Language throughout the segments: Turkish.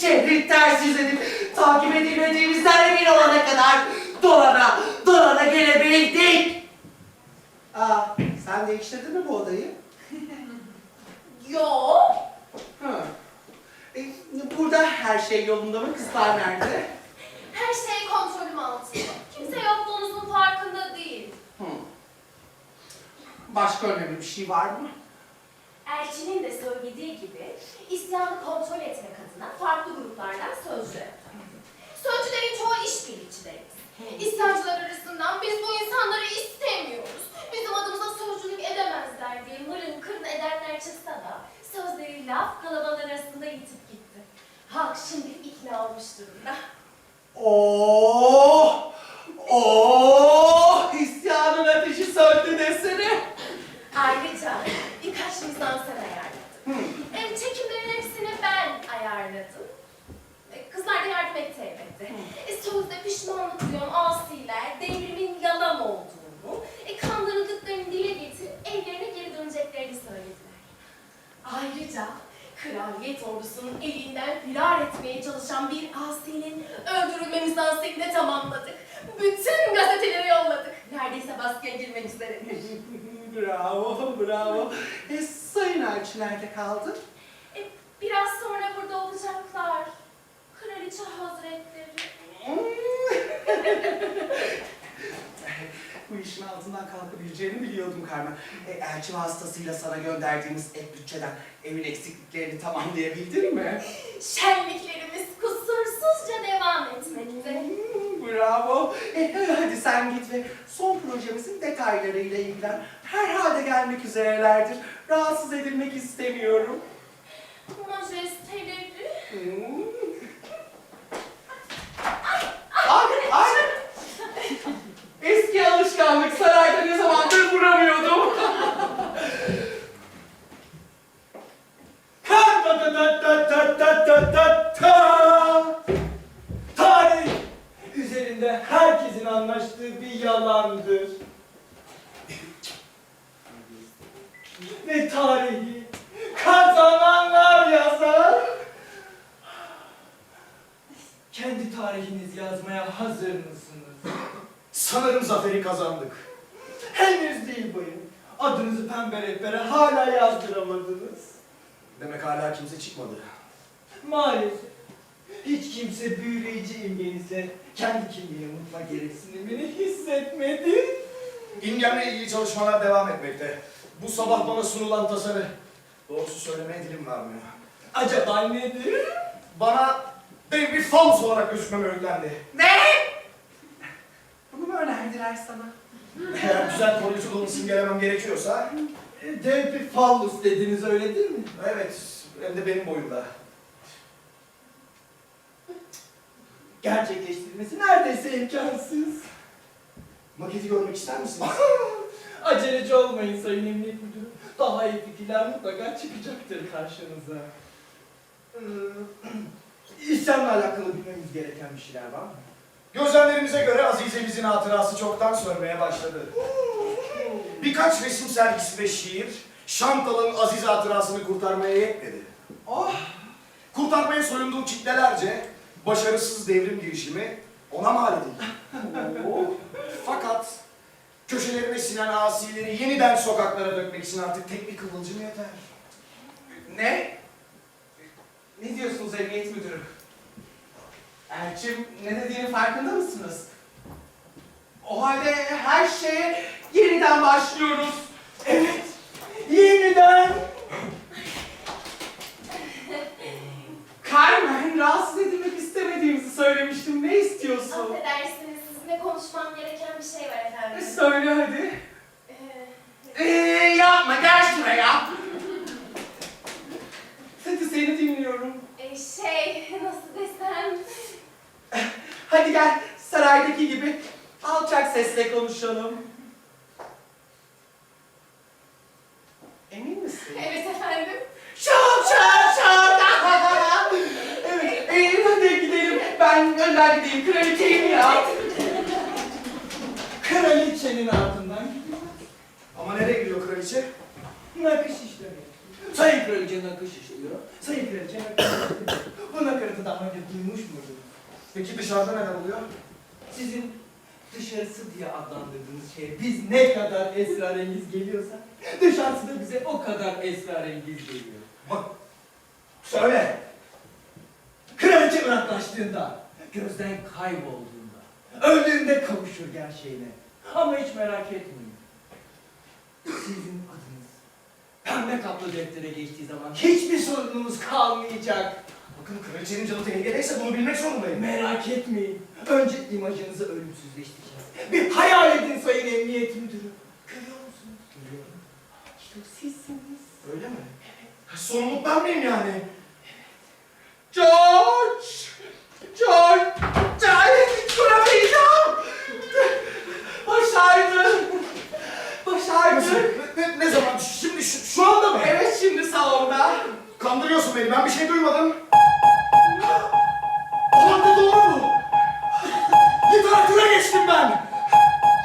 şehri ters yüz edip takip edilmediğimizden emin olana kadar dolana dolana gelebildik. Aa, sen değiştirdin mi bu odayı? Yo. Ha. E, burada her şey yolunda mı? Kızlar nerede? Her şey kontrolüm altında. Kimse yokluğunuzun farkında değil. Hı. Başka önemli bir şey var mı? Elçinin de söylediği gibi isyanı kontrol sözleri laf kalabalık arasında yitip gitti. Halk şimdi ikna olmuş durumda. Oh! Oh! İsyanın ateşi söndü desene. De tamamladık. Bütün gazeteleri yolladık. Neredeyse baskıya girmek üzere. bravo, bravo. E, sayın Elçi nerede kaldı? E, biraz sonra burada olacaklar. Kraliçe Hazretleri. Bu işin altından kalkabileceğini biliyordum Carmen. E, elçi vasıtasıyla sana gönderdiğimiz ek bütçeden evin eksikliklerini tamamlayabildin mi? Şenliklerimiz kusursuzca devam etmekte. Hmm, Bravo. E, hadi sen git ve son projemizin detaylarıyla ilgilen. Herhalde gelmek üzerelerdir. Rahatsız edilmek istemiyorum. Majesteleri. Hmm. Ve tarihi kazananlar yazar. Kendi tarihinizi yazmaya hazır mısınız? Sanırım zaferi kazandık. Henüz değil bayım. Adınızı pembe rehbere hala yazdıramadınız. Demek hala kimse çıkmadı. Maalesef. Hiç kimse büyüleyici imgenizle kendi kimliğini unutma gereksinimini hissetmedi. İmgemle ilgili çalışmalar devam etmekte. Bu sabah bana sunulan tasarı doğrusu söylemeye dilim varmıyor. Acaba nedir? Bana dev bir falso olarak gözükmem öğütlendi. Ne? Bunu mu önerdiler sana? Eğer güzel koruyucu olmasını gelemem gerekiyorsa, E, Dev bir fallus dediniz öyle değil mi? evet hem de benim boyumda. Gerçekleştirmesi neredeyse imkansız. Maketi görmek ister misiniz? Aceleci olmayın Sayın Emniyet Müdürü. Daha iyi fikirler mutlaka çıkacaktır karşınıza. Ee, İslam'la alakalı bilmemiz gereken bir şeyler var mı? Gözlemlerimize göre Azizemizin hatırası çoktan sönmeye başladı. Birkaç resim sergisi ve şiir, Şantal'ın aziz hatırasını kurtarmaya yetmedi. Oh! Kurtarmaya soyunduğu kitlelerce başarısız devrim girişimi ona mal edildi. Sinen asileri yeniden sokaklara dökmek için artık tek bir kıvılcım yeter. Ne? Ne diyorsunuz emniyet müdürü? Elçim ne dediğinin farkında mısınız? O halde her şeye yeniden başlıyoruz. Evet, yeniden Carmen rahatsız edilmek istemediğimizi söylemiştim. Ne istiyorsun? Affedersiniz sizinle konuşmam gereken bir şey var efendim. Söyle hadi. Ee, Ee, yapma gel şuraya. Hadi seni dinliyorum. e, şey nasıl desem. Hadi gel saraydaki gibi alçak sesle konuşalım. Emin misin? Evet efendim. Şok şok şok. evet, ee, hadi gidelim. Ben önden gideyim. Kraliçeyim ya. kraliçe? Nakış işlemi. Sayın kraliçe nakış işliyor. Sayın kraliçe nakış işliyor. Bu nakaratı da Peki dışarıda neler oluyor? Sizin dışarısı diye adlandırdığınız şey biz ne kadar esrarengiz geliyorsa dışarısı da bize o kadar esrarengiz geliyor. Bak, söyle. Kraliçe ıraklaştığında, gözden kaybolduğunda, öldüğünde kavuşur gerçeğine. Ama hiç merak etmeyin. Sizin adınız pembe kaplı deftere geçtiği zaman hiçbir sorunumuz kalmayacak. Bakın kraliçenin canı tehlikedeyse bunu bilmek zorundayım. Merak etmeyin. Önce imajınızı ölümsüzleştireceğiz. Bir hayal edin sayın emniyet müdürü. Görüyor musunuz? Görüyorum. İşte o sizsiniz. Öyle mi? Sorumluluk ben miyim yani? George! George! George! Duramayacağım! Başardım! Nasıl? Başardım! Ne, ne, ne zaman? Şimdi şu, şu anda mı? Evet şimdi salonda. Beni. Ben bir şey duymadım. Ulan bu doğru mu? Literatüre geçtim ben.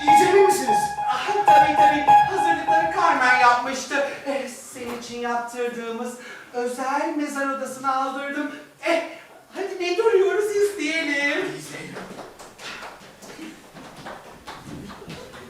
İyice emin misiniz? Ah, tabii tabii hazırlıkları Carmen yapmıştı. Eh, senin için yaptırdığımız özel mezar odasına aldırdım. Eh, hadi ne duruyoruz izleyelim. İzleyin.